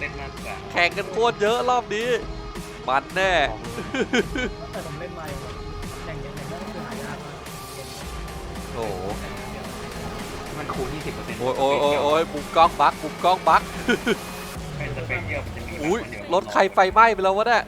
เล่นมากกว่าแข่งกันโคตรเยอะรอบนี้มันแน่แต่ผมเล่นมาอย่างอย่างอย่างอย่างนั้นก็คือหายากมากโอ้โหมันคูณ20เปอร์เซ็นต์โอ้ยโอ้ยโอ้ยโอ้ยมุมกล้องบักมุมกล้องบักไอ้สเปคเดียวมันจะมีอุ้ยรถใครไฟไหม้ไปแล้ววะเนี่ย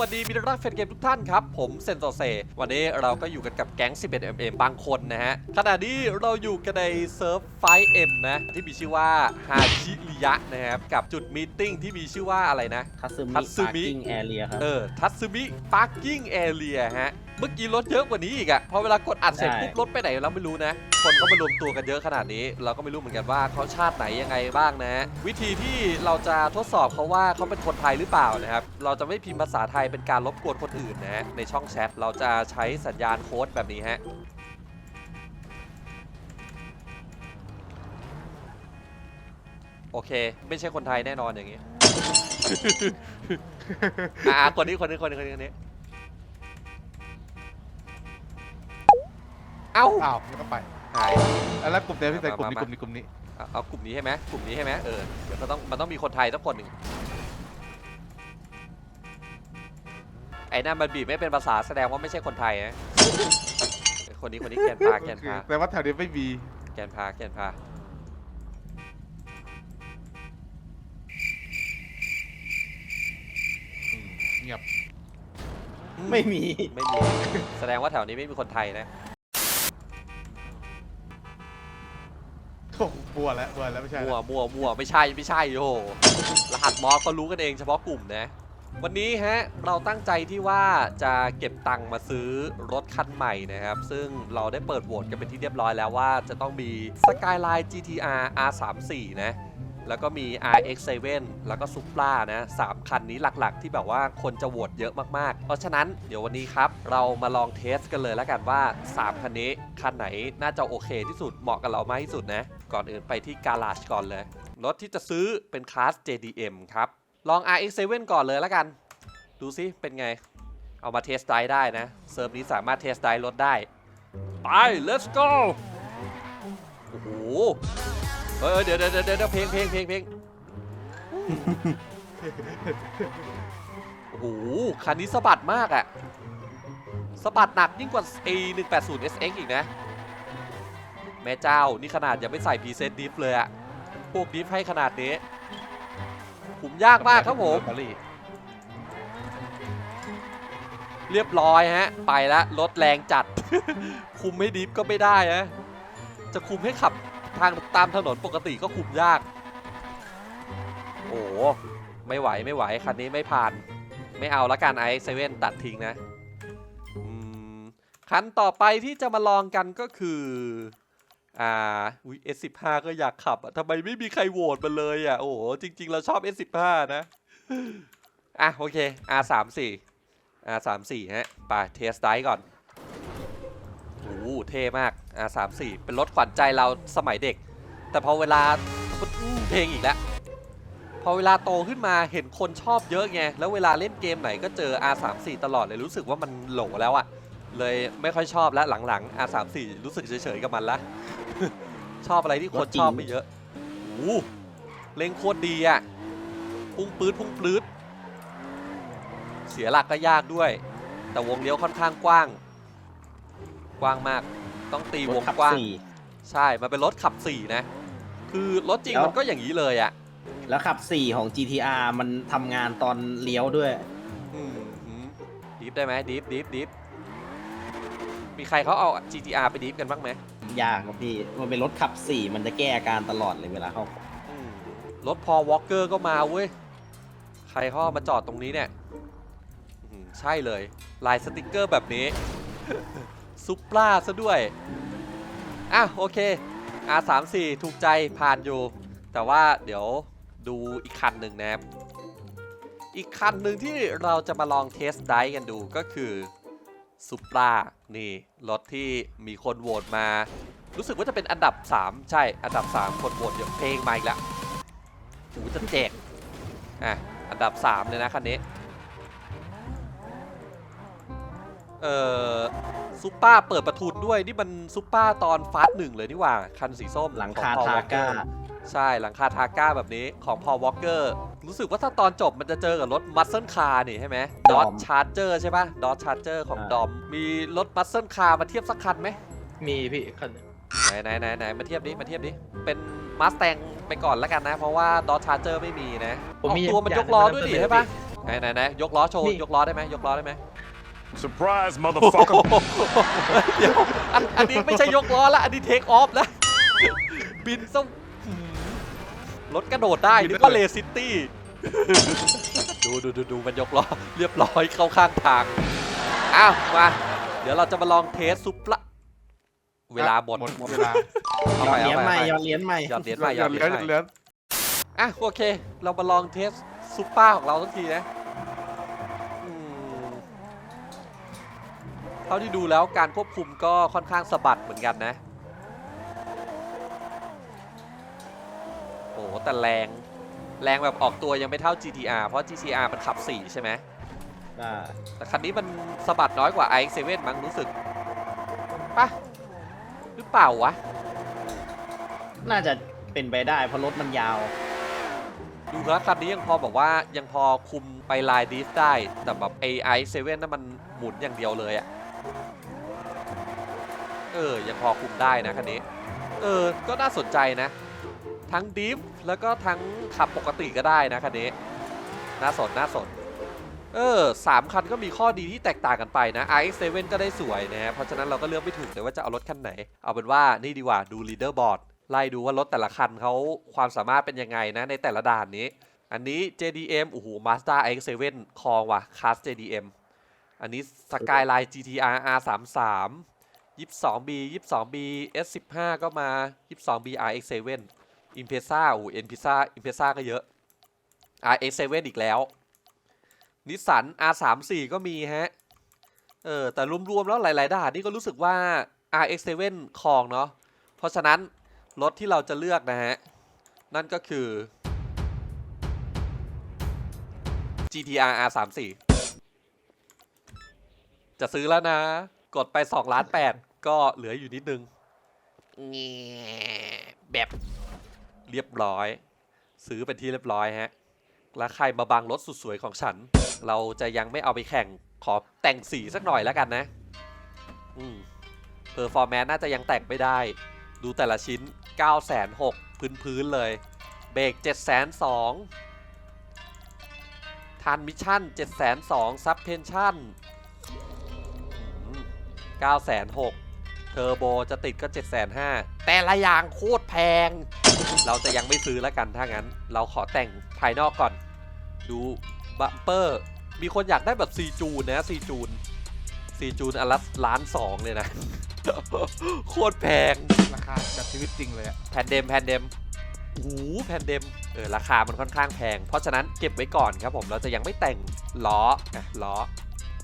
วัสดีมิตรรักแฟนเกมทุกท่านครับ ผมเซนโซเซ วันนี้เราก็อยู่กันกับแก๊ง 11mm บางคนนะฮะ ขณะนี้เราอยู่กันในเซิร์ฟ 5M นะ ที่มีชื่อว่าฮาชิริยะนะครับ กับจุดมีตติ้งที่มีชื่อว่าอะไรนะ ทัซึมิทัซึมิ ปาร์กิ้งแอเรียครับ เออ ทัตสึมิปาร์กิ้งแอเรียฮะ เมื่อกี้รถเยอะกว่านี้อีกอะพอเวลากดอัดเสร็จใช่ปุ๊บรถไปไหนเราไม่รู้นะ คนก็มารวมตัวกันเยอะขนาดนี้ เราก็ไม่รู้เหมือนกันว่าเขาชาติไหนยังไงบ้างนะ วิธีที่เราจะทดสอบเขาว่าเขาเป็นคนไทยหรือเปล่านะครับ เราจะไม่พิมพ์ภาษาไทยเป็นการรบกวนคนอื่นนะฮะในช่องแชทเราจะใช้สัญญาณโค้ดแบบนี้ฮะโอเค ไม่ใช่คนไทยแน่นอนอย่างนี้ อ่าคนนี้คนนี้คนนี้คนนี้ เอ้าอ้าวไม่ต้องไปหายแล้วกลุ่มเดียวที่ใส่กลุ่มนี้มากลุ่มนี้กลุ่มนี้เอาเอากลุ่มนี้ใช่ไหมกลุ่มนี้ใช่ไหมเออเดี๋ยวมันต้องมันต้องมีคนไทยสักคนหนึ่งไอ้นั่นมันบีบไม่เป็นภาษาแสดงว่าไม่ใช่คนไทยนะคนนี้คนนี้แกนพาแกนพาแต่ว่าแถวนี้ไม่มีแกนพาแกนพาอืมเงียบไม่มีไม่มี แสดงว่าแถวนี้ไม่มีคนไทยนะ บัวแล้วบัวแล้วไม่ใช่มั่วแล้วมั่วมั่วไม่ใช่ไม่ใช่โอ้รหัสมอสก็รู้กันเองเฉพาะกลุ่มนะ วันนี้ฮะเราตั้งใจที่ว่าจะเก็บตังค์มาซื้อรถคันใหม่นะครับ ซึ่งเราได้เปิดโหวตกันเป็นที่เรียบร้อยแล้วว่าจะต้องมี Skyline GTR R34 นะแล้วก็มี RX7 แล้วก็ Supra นะสามคันนี้หลักๆ ที่แบบว่าคนจะโหวตเยอะมากๆ เพราะฉะนั้นเดี๋ยววันนี้ครับ เรามาลองเทสกันเลยแล้วกันว่า 3 คันนี้ คันไหนน่าจะโอเคที่สุดเหมาะกับเรามากที่สุดนะ ก่อนอื่นไปที่การาจก่อนเลย รถที่จะซื้อเป็นคลาส JDM ครับ ลอง RX7 ก่อนเลยแล้วกัน ดูซิเป็นไง เอามาเทสไดร์ได้นะ เซิร์ฟนี้สามารถเทสไดร์รถได้ ไป let's go โอ้โหเออเดี๋ยเดี๋ยวเดี๋ยวเดี๋ยวเพลงเพลงเพลงเพลงโอ้โห คันนี้สะบัดมากอะสะบัดหนักยิ่งกว่า A 1 8 0 SX อีกนะ แม่เจ้านี่ขนาดยังไม่ใส่พรีเซตดิฟเลยอะพวกดิฟให้ขนาดนี้ขุมยากมากครับผมปารีสเรียบร้อยฮะ ไปแล้วรถแรงจัด คุมให้ดิฟก็ไม่ได้ฮะจะคุมให้ขับทางตามถนนปกติก็คุมยาก โอ้โหไม่ไหวไม่ไหว คันนี้ไม่ผ่าน ไม่เอาละกันไอเซเว่นตัดทิ้งนะอืมคันต่อไปที่จะมาลองกันก็คือ อ่าอุ้ย S15 ก็อยากขับอะทำไมไม่มีใครโหวตมาเลยอะ โอ้โห จริง ๆ เราชอบ S15 นะ อะ โอเค R34 R34 ฮะ ไปเทสไดก่อนโอ้โหเท่มาก R34 เป็นรถขวัญใจเราสมัยเด็ก แต่พอเวลาอื้อเพลงอีกแล้ว พอเวลาโตขึ้นมาเห็นคนชอบเยอะไง แล้วเวลาเล่นเกมไหนก็เจอ R34 ตลอดเลยรู้สึกว่ามันโหลแล้วอะเลยไม่ค่อยชอบแล้วหลังๆ R34 รู้สึกเฉยๆกับมันละ ชอบอะไรที่คนชอบไม่เยอะโอ้โหเล่งโคตรดีอะพุ่งปื๊ดพุ่งปลื้ดเสียหลักก็ยากด้วย แต่วงเลี้ยวค่อนข้างกว้าง กว้างมาก ต้องตีวงขับกว้างสี่ใช่ มันเป็นรถขับ4นะ คือรถจริงแล้วมันก็อย่างนี้เลยอะ่ะ แล้วขับ4ของ GTR มันทำงานตอนเลี้ยวด้วยอืมหืมดิฟได้ไหมดิฟดิฟดิฟมีใครเขาเอา GTR ไปดิฟกันบ้างไหม ยากครับพี่ มันเป็นรถขับ4มันจะแก้อาการตลอดเลยเวลาเข้าอืมรถพอวอลเกอร์ก็มาเว้ย ใครเขาเอามาจอดตรงนี้เนี่ยอืมใช่เลย ลายสติกเกอร์แบบนี้ ซุปปราซะด้วย อะโอเค R34 ถูกใจผ่านอยู่ แต่ว่าเดี๋ยวดูอีกคันหนึ่งนะครับ อีกคันหนึ่งที่เราจะมาลองเทสไดฟ์กันดูก็คือ ซูปรานี่รถที่มีคนโหวตมา รู้สึกว่าจะเป็นอันดับ 3 ใช่อันดับ 3 คนโหวตเยอะเพลงมาอีกแล้วโอ้โหจะแจกอะอันดับ 3 เลยนะคันนี้ เอ่อ ซุปเปอร์เปิดประทุนด้วยนี่มันซุปเปอร์ตอนฟาสหนึ่งเลยนี่หว่า คันสีส้มหลังของคา Paul ทา Walker ก้าใช่หลังคาทาก้าแบบนี้ของ Paul Walker รู้สึกว่าถ้าตอนจบมันจะเจอกับรถมัสเซิลคาร์นี่ใช่ไหมดอ Dom ทชาร์เจอร์ใช่ปะดอทชาร์เจอร์ของอ่าดอม มีรถมัสเซิลคาร์มาเทียบสักคันไหมมีพี่คันหนึ่งไหนไหนไหนไหนมาเทียบดิมาเทียบดิเป็นมาสแตงไปก่อนแล้วกันนะ เพราะว่าดอทชาร์เจอร์ไม่มีนะผมมีเอาตัวมันอยากยกล้อให้มันด้วยดิเสนอใช่ปะพี่ไหนไหนไหนยกล้อโชว์นี่ยกล้อได้ไหมยกล้อได้ไหม Surprise, โอ้ motherfucker. โหเดี๋ยวอันอันนี้ไม่ใช่ยกล้อละอันนี้เทคออฟแล้วบินส้มหืมรถกระโดดได้นึกว่าเลซิตี้ ดูดูดูดูมันยกล้อ เรียบร้อยเข้าข้างทาง อ้าว มา เดี๋ยวเราจะมาลองเทสซุปละเวลาหมดหมดเวลาเอายอไปดเหรียญเอาใหไปม่เอาไปยอดเหรียญใหม่หยอดเหรียญใหม่หยอดเหรียญเหใหม่ลืออะโอเค เรามาลองเทสซุปเปอร์ของเราสักทีนะอืม เท่าที่ดูแล้วการควบคุมก็ค่อนข้างสะบัดเหมือนกันนะ โอ้โหแต่แรง แรงแบบออกตัวยังไม่เท่า GTR เพราะ GTR มันขับ 4 ใช่ไหมอ่าแต่คันนี้มันสะบัดน้อยกว่า iX7 มั้งรู้สึกปะหรือเปล่าวะ น่าจะเป็นไปได้เพราะรถมันยาว ดูครับคันนี้ยังพอแบบว่ายังพอคุมไปลายดิฟได้ แต่แบบ AI 7 นั่นมันหมุนอย่างเดียวเลยอะ เออ ยังพอคุมได้นะคันนี้ เออ ก็น่าสนใจนะ ทั้งดิฟแล้วก็ทั้งขับปกติก็ได้นะคันนี้ น่าสนน่าสน เออสามคันก็มีข้อดีที่แตกต่างกันไปนะ iX7 ก็ได้สวยนะฮะเพราะฉะนั้นเราก็เลือกไม่ถูกเลยว่าจะเอารถคันไหน เอาเป็นว่านี่ดีกว่าดู leader board ไล่ดูว่ารถแต่ละคันเขาความสามารถเป็นยังไงนะในแต่ละด่านนี้ อันนี้ JDM โอ้โห Mazda iX7 คลองว่ะ Class JDM อันนี้ Skyline GTR R33 22B 22B S15 ก็มา 22B RX7 Impreza โอ้ Impreza Impreza ก็เยอะ RX7 อีกแล้วนิสสัน R34 ก็มีฮะ เออ แต่รวมๆ แล้วหลายๆด่านนี่ก็รู้สึกว่า RX7 คลองเนาะ เพราะฉะนั้น รถที่เราจะเลือกนะฮะ นั่นก็คือ GTR R34 จะซื้อแล้วนะ กดไป2ล้าน8ก็เหลืออยู่นิดนึงแง่แบบเรียบร้อย ซื้อเป็นที่เรียบร้อยฮะ แล้วใครมาบังรถสุดสวยของฉัน เราจะยังไม่เอาไปแข่งขอแต่งสีสักหน่อยแล้วกันนะ อืมเพอร์ฟอร์แมนน่าจะยังแต่งไม่ได้ ดูแต่ละชิ้น 9 6 0 0 0พื้นพื้นๆเลย เบรก7 2 0 0 0ทันมิชชั่น 7 2 0 0 0ซับเพนชั่น 9 6 0 0 0เทอร์โบจะติดก็ 7 5 0 0 0แต่ละอย่างโคตรแพง เราจะยังไม่ซื้อแล้วกันถ้างั้น เราขอแต่งภายนอกก่อน ดูบัมเปอร์ มีคนอยากได้แบบ4จูนนะ4จูน4จูนอันละล้านสองเลยนะ โคตรแพง ราคาจากชีวิตจริงเลยอะแผ่นเดมแผ่นเดมโอ้โหแผ่นเดมเออราคามันค่อนข้างแพง เพราะฉะนั้นเก็บไว้ก่อนครับผมเราจะยังไม่แต่งล้ออะล้อ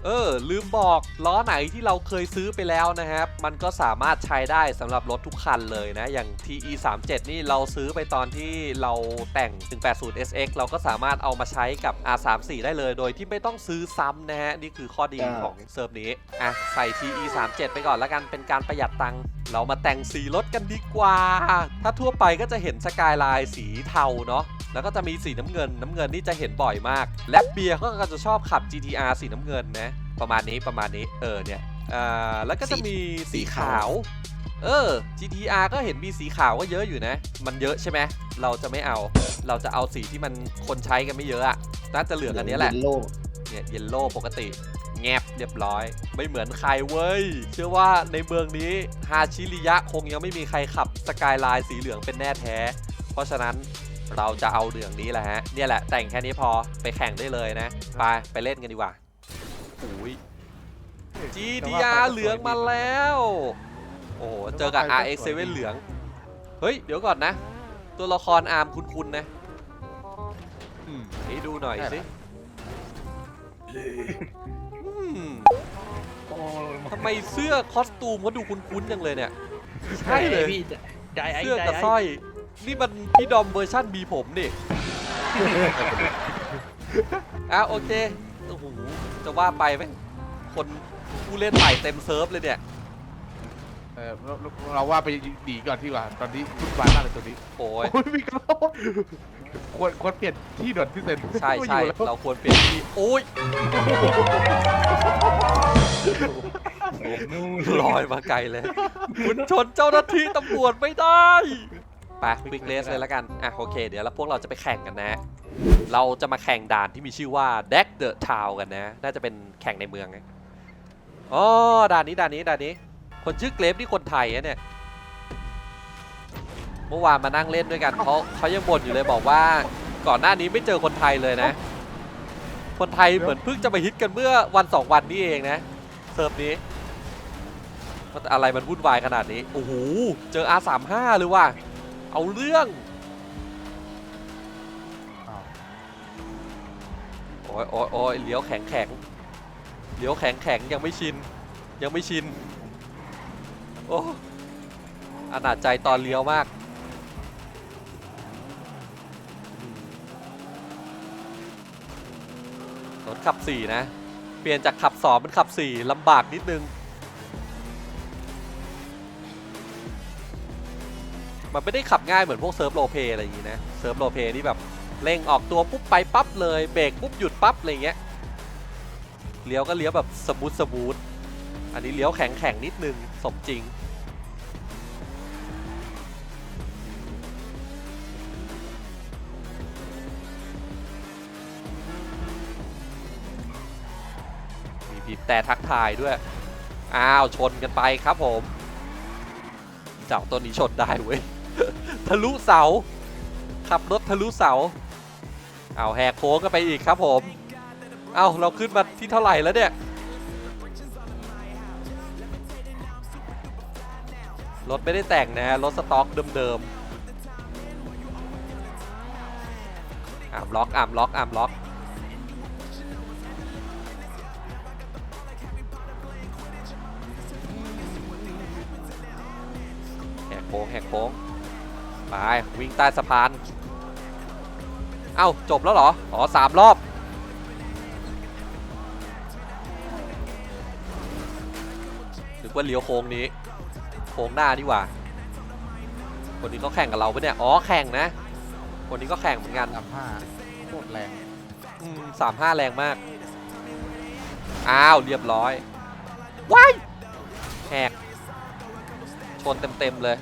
เออ ลืมบอกล้อไหนที่เราเคยซื้อไปแล้วนะครับ มันก็สามารถใช้ได้สำหรับรถทุกคันเลยนะ อย่าง TE 3 7นี่เราซื้อไปตอนที่เราแต่ง 180 SX เราก็สามารถเอามาใช้กับ R 3 4ได้เลย โดยที่ไม่ต้องซื้อซ้ำนะฮะ นี่คือข้อดีใช่ของเซิร์ฟนี้ อะ ใส่ TE 3 7ไปก่อนแล้วกันเป็นการประหยัดตังค์เรามาแต่งสีรถกันดีกว่า ถ้าทั่วไปก็จะเห็นสกายไลน์สีเทาเนาะแล้วก็จะมีสีน้ำเงินน้ำเงินนี่จะเห็นบ่อยมาก และเบียร์เขาก็จะชอบขับ GTR สีน้ำเงินนะ ประมาณนี้ประมาณนี้เออเนี่ยอ่าแล้วก็จะมีสีขาว เออ GTR ก็เห็นมีสีขาวก็เยอะอยู่นะ มันเยอะใช่ไหมเราจะไม่เอา เราจะเอาสีที่มันคนใช้กันไม่เยอะอะน่าจะเหลืองอันนี้แหละโลกเนี่ยเยลโล่ปกติ แงบเรียบร้อย ไม่เหมือนใครเว้ย เชื่อว่าในเมืองนี้ฮาชิริยะคงยังไม่มีใครขับสกายไลน์สีเหลืองเป็นแน่แท้ เพราะฉะนั้นเราจะเอาเหลืองนี้แหละฮะ เนี่ยแหละแต่งแค่นี้พอไปแข่งได้เลยนะ ไปไปเล่นกันดีกว่า อุ้ย GTR เหลืองมาแล้ว โอ้โห เจอกับ RX7 เหลือง เฮ้ย เดี๋ยวก่อนนะ ตัวละครอาร์มคุ้นๆนะอืมให้ดูหน่อยสิอืมโอ้ยทำไมเสื้อคอสตูมเขาดูคุ้นๆจังเลยเนี่ย ใช่เลยพี่ใจไอ้เสื้อใจกับไอ้สร้อย นี่มันพี่ดอมเวอร์ชั่นมีผมนี่อะโอเค โอ้โห จะว่าไปไหมคนผู้เล่นใหม่เต็มเซิร์ฟเลยเนี่ย เออเราเราว่าไปหนีก่อนที่ว่า ตอนนี้วุ่นวายมากเลยตัวนี้โอ้ย โอ้ยมีกระโดดควรควรเปลี่ยนที่ด่วนที่เซนใช่ไม่ใช่อยู่แล้วเราควรเปลี่ยนที่โอ้ยลอยมาไกลเลย คุณชนเจ้าหน้าที่ตำรวจไม่ได้ ไปควิกเลสเลยแล้วกัน อะ โอเค เดี๋ยวแล้วพวกเราจะไปแข่งกันนะ เราจะมาแข่งด่านที่มีชื่อว่า Deck the Town กันนะ น่าจะเป็นแข่งในเมืองไงอ๋อด่านนี้ด่านนี้ด่านนี้ คนชื่อเกรฟนี่คนไทยอะเนี่ย เมื่อวานมานั่งเล่นด้วยกันเขาเขายังบ่นอยู่เลยบอกว่าก่อนหน้านี้ไม่เจอคนไทยเลยนะ คนไทยเหมือนเพิ่งจะมาฮิตกันเมื่อวันสองวันนี้เองนะเซิร์ฟนี้อะไรมันวุ่นวายขนาดนี้ โอ้โห เจอ R35 เลยว่ะ เอาเรื่อง อ้ยโอ้ยโอ้ยเลี้ยวแข็งแข็งเลี้ยวแข็งแข็งยังไม่ชิน ยังไม่ชิน โอ้อนาจใจตอนเลี้ยวมาก รถขับ 4 นะ เปลี่ยนจากขับ 2 เป็นขับ 4ลำบากนิดนึง มันไม่ได้ขับง่ายเหมือนพวกเซิร์ฟโรลเพย์อะไรอย่างงี้นะ เซิร์ฟโรลเพย์นี่แบบ เร่งออกตัวปุ๊บไปปั๊บเลยเบรกปุ๊บหยุดปั๊บอะไรเงี้ยเลี้ยวก็เลี้ยวแบบสมูทสมูทอันนี้เลี้ยวแข็งแข็งนิดนึงสมจริง มีบีบแต่ทักทายด้วย อ้าวชนกันไปครับผม เจ้าตัวนี้ชนได้เว้ย ทะลุเสา ขับรถทะลุเสา เอาแหกโค้งกันไปอีกครับผม เอาเราขึ้นมาที่เท่าไหร่แล้วเนี่ย รถไม่ได้แต่งนะ รถสต็อกเดิมๆอ่ามล็อกอ่ามล็อกอ่ามล็อก แหกโค้งแหกโค้ง ไป วิ่งใต้สะพาน เอ้าจบแล้วเหรอ อ๋อสามรอบ นึกว่าเลี้ยวโค้งนี้ โค้งหน้าดีกว่า คนนี้ก็แข่งกับเราปะเนี่ย อ๋อแข่งนะ คนนี้ก็แข่งเหมือนกันสามห้าโคตรแรงสามห้าแรงมาก อ้าวเรียบร้อย ว้ายแหกชนเต็มๆเลย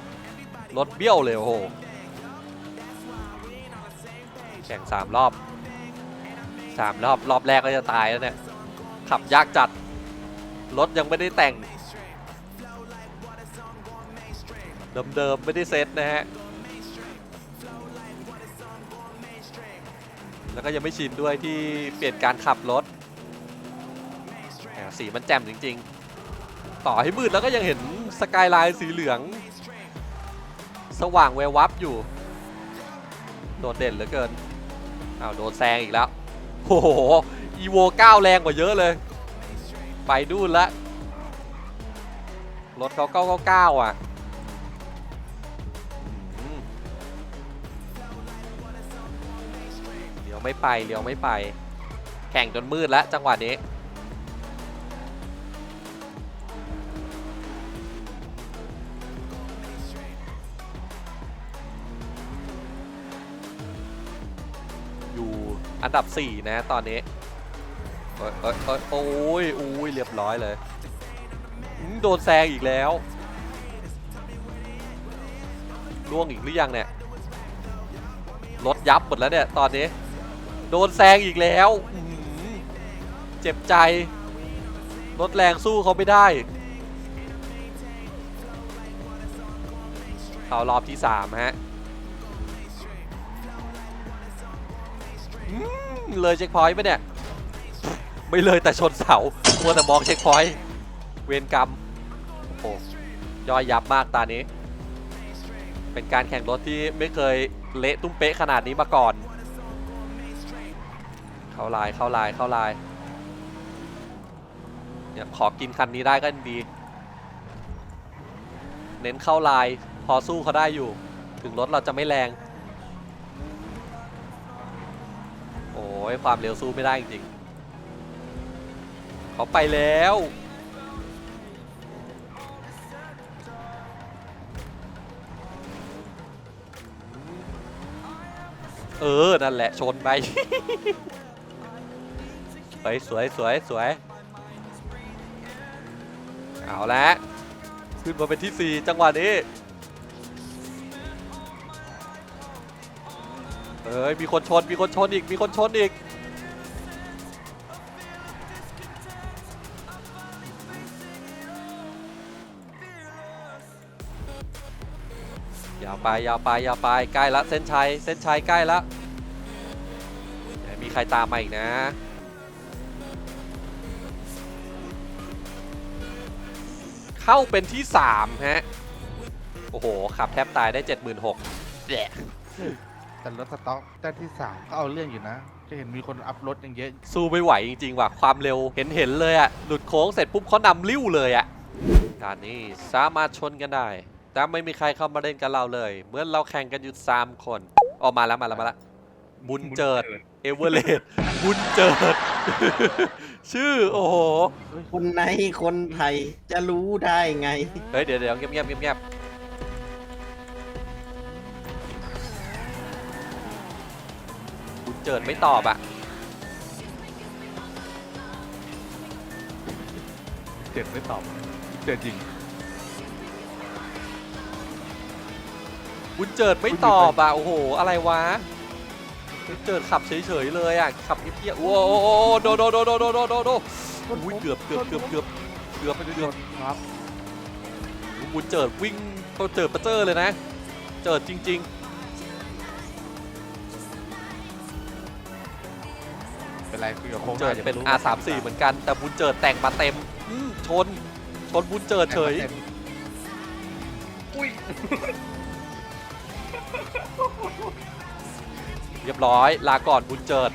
รถเบี้ยวเลยโอ้โห แข่งสามรอบสามรอบรอบแรกก็จะตายแล้วเนี่ย ขับยากจัด รถยังไม่ได้แต่ง เดิมๆ ไม่ได้เซ็ตนะฮะ แล้วก็ยังไม่ชินด้วยที่เปลี่ยนการขับรถแหมสีมันแจ่มจริง ๆ ต่อให้มืดแล้วก็ยังเห็นสกายไลน์สีเหลือง สว่างแวววับอยู่ โดดเด่นเหลือเกินอ้าวโดนแซงอีกแล้วโอ้โหอีโว9แรงกว่าเยอะเลย ไปดูละรถเขา999 อะเลี้ยวไม่ไปเลี้ยวไม่ไป แข่งจนมืดแล้วจังหวะนี้ นดับ 4 นะตอนนี้เอ้ยเอ้ยเอ้ยโอ้ยโอ้ยเรียบร้อยเลยโดนแซงอีกแล้วล่วงอีกหรือยังเนี่ยรถยับหมดแล้วเนี่ยตอนนี้ โดนแซงอีกแล้วเจ็บใจรถแรงสู้เขาไม่ได้เข้ารอบที่3ฮะ เลยเช็คพอยต์ปะเนี่ย ไม่เลยแต่ชนเสามัวแต่มองเช็คพอยต์เวรกรรม โอ้โหย่อยยับมากตานี้ เป็นการแข่งรถที่ไม่เคยเละตุ้มเป๊ะขนาดนี้มาก่อน เข้าลายเข้าลายเข้าลายเนี่ยขอกินคันนี้ได้ก็ดี เน้นเข้าลายพอสู้เขาได้อยู่ ถึงรถเราจะไม่แรง ยความเร็วสู้ไม่ได้จริงๆเขาไปแล้ว เออ นั่นแหละ ชนไป สวยสวยสวยสวย เอาละขึ้นมาเป็นที่ 4 จังหวะนี้ อ้ยมีคนชนมีคนชนอีกมีคนชนอีกยาวไปยาวไปยาวไปใกล้ละเส้นชัยเส้นชัยใกล้ละมีใครตามมาอีกนะเข้าเป็นที่ 3 ฮะ โอ้โห ขับแทบตายได้ 76,000 แย่แต่รถสต็อกได้ที่สามก็เอาเรื่องอยู่นะ จะเห็นมีคนอัพรถยังเยอะ สู้ไม่ไหวจริงๆว่ะความเร็วเห็นเห็นเลยอะหลุดโค้งเสร็จปุ๊บเขานำลิ้วเลยอะการนี้สามารถชนกันได้ แต่ไม่มีใครเข้ามาเล่นกับเราเลย เหมือนเราแข่งกันอยู่สามคนออกมาแล้วมาแล้วมาแล้วบุญเจิดเอเวอร์เรสต์บุญเจิด ชื่อโอ้โห คนในคนไทยจะรู้ได้ไง เฮ้ยเดี๋ยวเดี๋ยวเงียบเงียบเงียบเงียบ เจิดไม่ตอบอะเจ็ดไม่ตอบ เจ็ดจริง บุญเจิดไม่ตอบอะโอ้โห อะไรวะบุญเจิดขับเฉยๆเลยอะขับเพี้ยๆโอ้โหโดโดโดโดโดโดโดโดอุ้ยเกือบเกือบเกือบเกือบเกือบไม่ได้เกืโดอบนครับบุญเจิดวิ่งเขาเจิดประเจิดเลยนะ เจิดจริงเไรคุยกับๆโค้งเจิดเป็น R34 เหมือนกัน แต่บุญเจิดแต่งมาเต็มอืมชน ชนบุญเจิดเฉย อุ้ยเรียบร้อย ลาก่อนบุญเจิด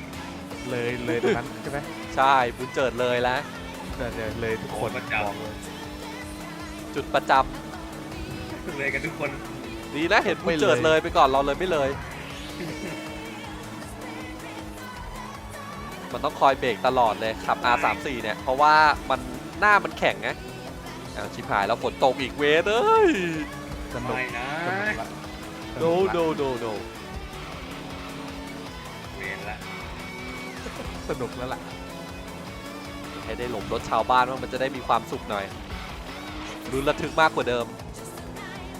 เลยเลยตรงนั้นใช่ไหมใช่ บุญเจิดเลยแล้ว เดี๋ยวเดี๋ยวเลยทุกคนประจบอกเลยจุดประจำเลยกันทุกคนำดีนะเห็นบุญเจิดเลยไปก่อนเราเลยไม่เลย มันต้องคอยเบรกตลอดเลยขับ R34 เนี่ย เพราะว่ามันหน้ามันแข็งไงอ่าวชิบหายแล้วฝนตกอีกเวทเอ้ยสนุกไม่นะสนุกละโดโดโดโดเวรละสนุกแล้วล่ะให้ได้หลบรถชาวบ้านว่ามันจะได้มีความสุขหน่อยรุนระทึกมากกว่าเดิม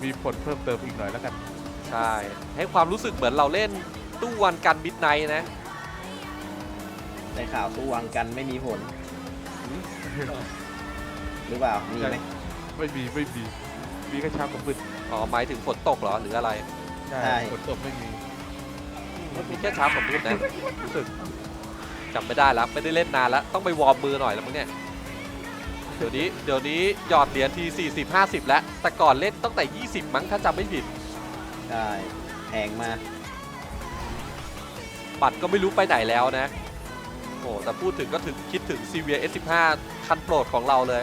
มีผลเพิ่มเติมอีกหน่อยแล้วกัน ใช่ ให้ความรู้สึกเหมือนเราเล่นตู้วันกันมิดไนท์นะ ได้ข่าวสู้วังกันไม่มีผลหรือเปล่ามีไหมไม่มีไม่มีมีแค่เช้ากับมืดอ๋อหมายถึงฝนตกเหรอหรืออะไรใช่ใช่ฝนตกไม่มีมันมีแค่เช้ากับมืดนะรู้สึกจำไม่ได้แล้วไม่ได้เล่นนานแล้วต้องไปวอร์มมือหน่อยแล้วมั้งเนี่ยเดี๋ยวนี้เดี๋ยวนี้หยอดเหรียญที40 50 แล้ว แต่ก่อนเล่นตั้งแต่ 20 มั้งถ้าจำไม่ผิดใช่แพงมากบัตรก็ไม่รู้ไปไหนแล้วนะ โอ้แต่พูดถึงก็ถึงคิดถึง CVS S15 คันโปรดของเราเลย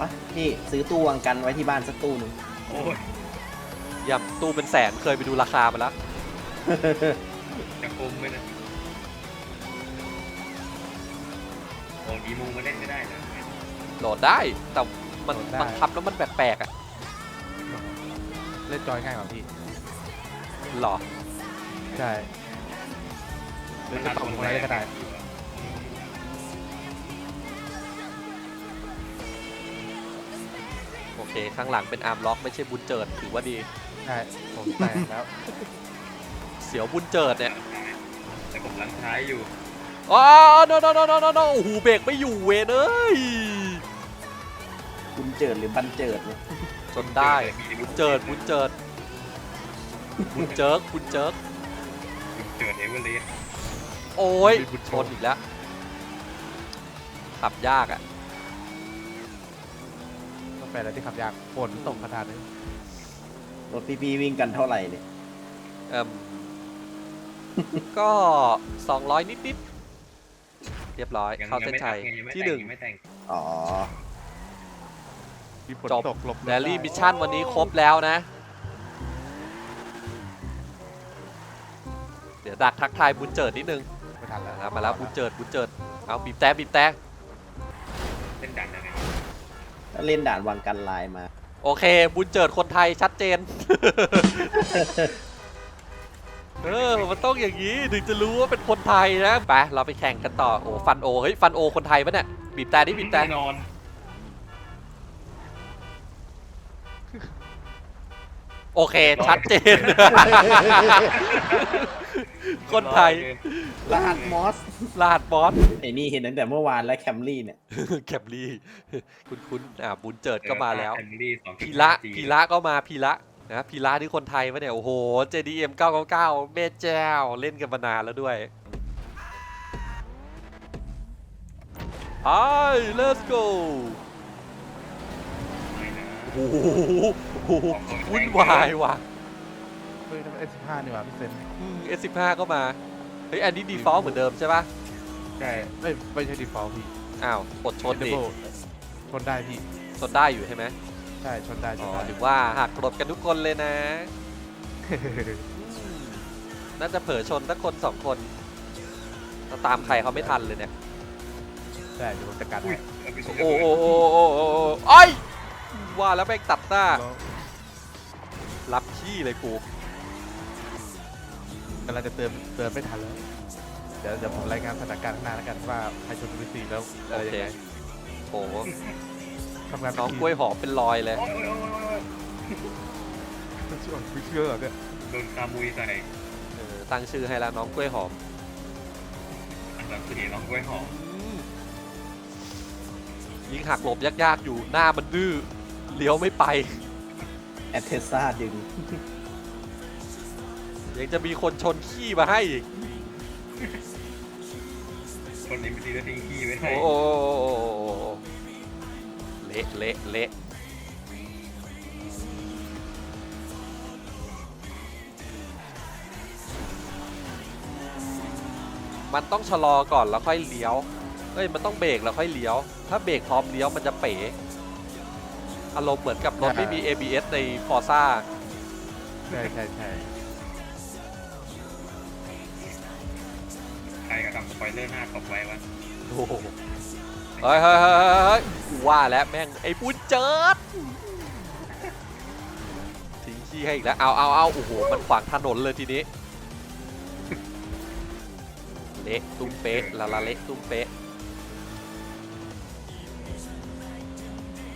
ปะพี่ซื้อตู้วังกันไว้ที่บ้านสักตู้หนึ่ง โอ้ยยำตู้เป็นแสนเคยไปดูราคามาแล้ว จะคมไหมนะโอ้ดีมูมาเล่นไม่ได้นะโหลดได้ แต่มันมันทับแล้วมันแปลกๆอะเล่นจอยง่ายกว่าพี่ หรอ ใช่ เล่นกระต่องอะไรก็ได้โอ เค ข้างหลังเป็นอาร์มล็อกไม่ใช่บุญเจิดถือว่าดี ใช่ผมแต่งแล้ว เสียวบุญเจิดเนี่ยแต่ผมลังท้ายอยู่อ๋อโนโนโนโนโนโนโอ้โหเบรกไม่อยู่เวนเอ้ยคุณเจิดหรือบันเจิดเนี่ยจนได้บุญเจิดบุญเจิดบุญเจิกบุญเจิกเจิดเอเวอร์เรสต์โอ้ยมีบุญชชนนอีกแล้วขับยากอะต้อง แปลอะไรที่ขับยากฝนตกขนาดนี้รถพี่พี่วิ่งกันเท่าไหร่เนี่ยเอ่ม ก็ 200นิดๆเรียบร้อยยังเข้ายังเส้นไม่ชัแต่ยงยังไม่ที่แต่หงนึ่งยังไม่แต่ง อ๋อ มีฝนจบ ตกหลบแรลลี่มิชชั่นวันนี้ครบแล้วนะ เดี๋ยวดักทักทายบุญเจิดนิดนึงไม่ทันแล้วนะครับมาแล้วบุญเจิดบุญเจิด เอาบีบแต่บีบแต่ แล้วเล่นด่านวังกันลายมา โอเค บุญเจิดคนไทยชัดเจน เออ มันต้องอย่างนี้ ถึงจะรู้ว่าเป็นคนไทยนะ ไป เราไปแข่งกันต่อ โอ้ฟันโอ เฮ้ย ฟันโอ คนไทยปะเนี่ย บีบแต่ดิบีบแต่แน่นอน โอเค ชัดเจน คนไทยรหัสมอสลาดบอส ไอ้นี่เห็นตั้งแต่เมื่อวานแล้วแคมรี่เนี่ย แคมรี่ คุณคุณอ่าบุญเจิดก็มาแล้วแฟมิลี่สองพีระพีระก็มาพีระนะพีระที่คนไทยปะเนี่ยโอ้โห JDM 999เมเจ้าเล่นกันมานานแล้วด้วยไป let's go ไม่นะโอ้โหวุ่นวายว่ะเฮ้ยนั่นเอสห้านี่หว่าพี่เซนอืม S15 ก็มา เฮ้ย อันนี้ default เหมือนเดิมใช่ปะใช่ไม่ไม่ใช่ดีฟอลต์พี่อ้าวกดชนดิ Double ชนได้พี่ ชนได้อยู่ใช่ไหมใช่ชนได้ชอ๋อนได้ ถึงว่าหักกรบกันทุกคนเลยนะ น่าจะเผลอชนสักคนสองคนเราตามใครเขาไม่ทันเลยเนี่ย ใช่เดี๋ยวผมจัดการให้เอาไปสิโอ้โอ้โอ้โอ้โอ้โอ้ไอ้ยว่าแล้วแม่งตัดหน้า แล้วรับขี้เลยกูกำลังจะเติมเติมไม่ทันแล้ว เดี๋ยวเดี๋ยวผมรายงานสถานการณ์ข้างหน้าแล้วกันว่าใครชนวีซีแล้วอะโอไรเคยังไงโอ้ทำงานน้องกล้วยหอมเป็นรอยเลยโอ้ยโอ้ยโอ้ยโอ้ยเชื่อไม่เชื่อเหรอเนี่ยโดนคามุยใส่เออตั้งชื่อให้แล้วน้องกล้วยหอมอันนั้นคือน้องกล้วยหอมอืมยิงหักหลบยากๆอยู่หน้ามันดื้อเลี้ยวไม่ไป แอดเทซ่าดึง ยังจะมีคนชนขี้มาให้อีก คนนี้เป็นทีละทิ้งขี้ไว้ให้โอ้โหเละเละเละมันต้องชะลอก่อนแล้วค่อยเลี้ยว เอ้ย มันต้องเบรกแล้วค่อยเลี้ยว ถ้าเบรกพร้อมเลี้ยวมันจะเป๋ อารมณ์เหมือนกับรถไม่มี ABS ใน Forza ใช่ใช่ใช่ใค ก็ทำสปอยเลอร์หน้าตบไว้วะโอ้โหเฮ้ยเฮ้ยเฮ้ยเฮ้ยกูว่าแล้วแม่งไอ้ปุ้นเจิดทิ้งขี้ให้อีกแล้ว เอาเอาเอาโอ้โห มันขวางถนนเลยทีนี้ เละตุ้มเป๊ะละละเละตุ้มเป๊ะ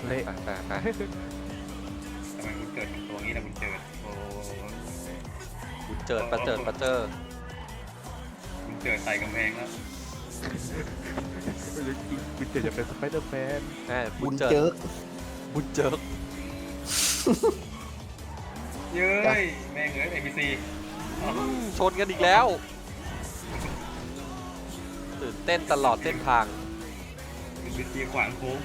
เละ ไปไปไปทำไมคุณเกิดทำตัวงี้นะคุณเจิดโอ้ บุญเจิดประเจิดประเจิดคุณ เจิดใส่กำแพงแล้วคุณเจจะเป็นสไปเดอร์แมนแม่บุบุญญเจิดเจิกบุญเจิดเย้ยแม่งเอ้ยเอ็มบีซีอืมชนกันอีกแล้ว ตื่นเต้นตลอดเส้นทาง เอ็มบีซีขวางโค้ง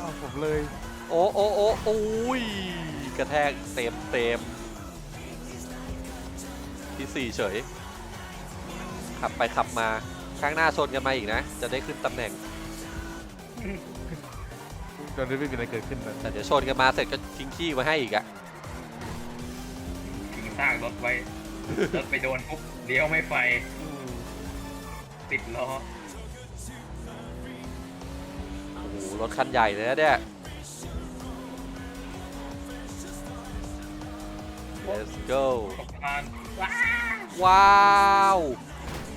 อ้าวผมเลย โอ้โอ้โอ้โอ้ยกระแทกเต็มเต็ม ที่สี่เฉย ขับไปขับมา ข้างหน้าชนกันมาอีกนะ จะได้ขึ้นตำแหน่ง ตอนนี้ไม่มีอะไรเกิดขึ้นนะแต่เดี๋ยวชนกันมาเสร็จก็ทิ้งขี้ไว้ให้อีกอะทิ้งซากรถไว้รถไปโดนปุ๊บเลี้ยวไม่ไฟติดล้อโอ้โหรถคันใหญ่เลยนะเนี่ย let's go ตกสะพาน ว้าว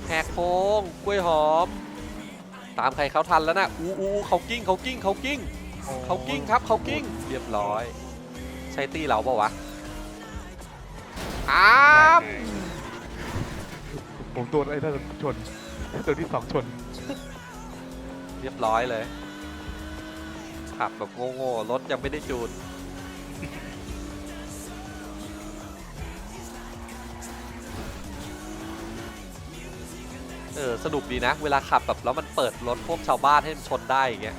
แหกโค้งกล้วยหอม ตามใครเขาทันแล้วนะอู้อู้เขากิ้งเขากิ้งเขากิ้งเขากิ้งครับเขากิ้งเรียบร้อย ใช่ตีเราเปล่าวะอ้ามผมตัวไอ้ท่านชนตัวที่สองชน เรียบร้อยเลยขับแบบโง่ๆรถยังไม่ได้จูน เออสนุกดีนะ เวลาขับแบบแล้วมันเปิดรถพวกชาวบ้านให้มันชนได้อย่างเงี้ย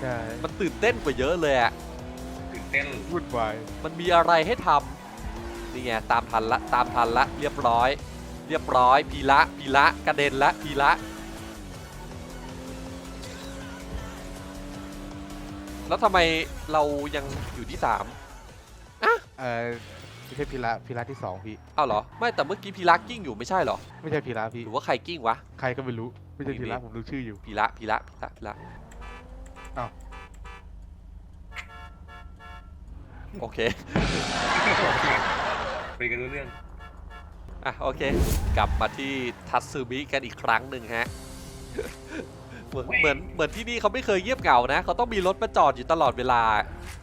ใช่มันตื่นเต้นกว่าเยอะเลยอะตื่นเต้นวุ่นวายมันมีอะไรให้ทำนี่ไงตามทันละตามทันละเรียบร้อย เรียบร้อยพีละพีละกระเด็นละพีละ แล้วทำไมเรายังอยู่ที่สามเออ ไม่ใช่พีระพีระที่สองพี่ อ้าวเหรอ ไม่แต่เมื่อกี้พีละกิ้งอยู่ไม่ใช่เหรอ ไม่ใช่พีระพี่ หรือว่าใครกิ้งวะ ใครก็ไม่รู้ ไม่ใช่มีพีระมีผมรู้ชื่ออยู่ พีละพีละพีละพีละอ้าวโอเค คุยกันรู้เรื่อง อะโอเค กลับมาที่ทัตสึมิกันอีกครั้งหนึ่งฮะ เหมือนเหมือนเหมือนที่นี่เขาไม่เคยเงียบเหงานะ เขาต้องมีรถมาจอดอยู่ตลอดเวลา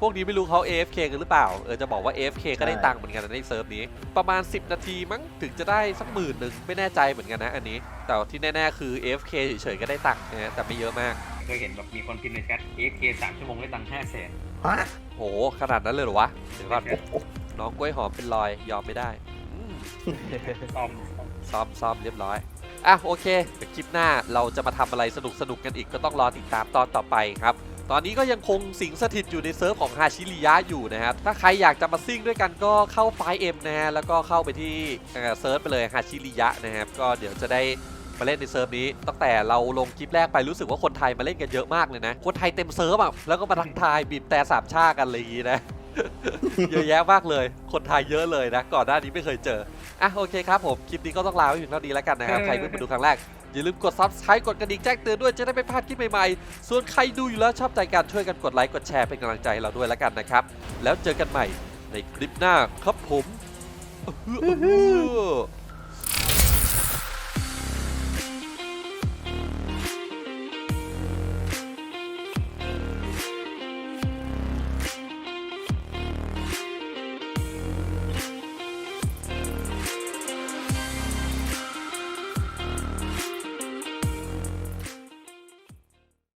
พวกนี้ไม่รู้เขา AFK กันหรือเปล่า เออจะบอกว่า AFK ก็ได้ตังค์เหมือนกันนะในเซิร์ฟนี้ ประมาณ 10 นาทีมั้งถึงจะได้สักหมื่นหนึ่งไม่แน่ใจเหมือนกันนะอันนี้ แต่ที่แน่ๆคือ AFK เฉยๆก็ได้ตังค์นะฮะแต่ไม่เยอะมากเคยเห็นแบบมีคนพิมพ์ในแชท AFK สามชั่วโมงได้ตังค์ห้าแสนฮะโหขนาดนั้นเลยเหรอวะเดี๋ยวก่อนน้องกล้วยหอมเป็นรอยยอมไม่ได้อืมซ่อมซ้อมซ้อมเรียบร้อยอะโอเคเดี๋ยวคลิปหน้าเราจะมาทำอะไรสนุกสนุกกันอีกก็ต้องรอติดตามตอนต่อไปครับ ตอนนี้ก็ยังคงสิงสถิตอยู่ในเซิร์ฟของฮาชิริยะอยู่นะครับ ถ้าใครอยากจะมาซิ่งด้วยกันก็เข้าไฟเอ็มนะฮะ แล้วก็เข้าไปที่เอ่อเซิร์ฟไปเลยฮาชิริยะนะครับ ก็เดี๋ยวจะได้มาเล่นในเซิร์ฟนี้ ตั้งแต่เราลงคลิปแรกไปรู้สึกว่าคนไทยมาเล่นกันเยอะมากเลยนะ คนไทยเต็มเซิร์ฟอะ แล้วก็มาทักทายบีบแต่สามชากันอะไรอย่างงี้นะ เยอะแยะมากเลย คนไทยเยอะเลยนะ ก่อนหน้านี้ไม่เคยเจอ อะโอเคครับผม คลิปนี้ก็ต้องลาไปเพียงเท่านี้แล้วกันนะครับ ใครเพิ่งมาดูครั้งแรก อย่าลืมกด subscribe กดกระดิ่งแจ้งเตือนด้วยจะได้ไม่พลาดคลิปใหม่ๆ ส่วนใครดูอยู่แล้วชอบใจการช่วยกันกดไลค์กดแชร์เป็นกำลังใจให้เราด้วยแล้วกันนะครับ แล้วเจอกันใหม่ในคลิปหน้าครับผม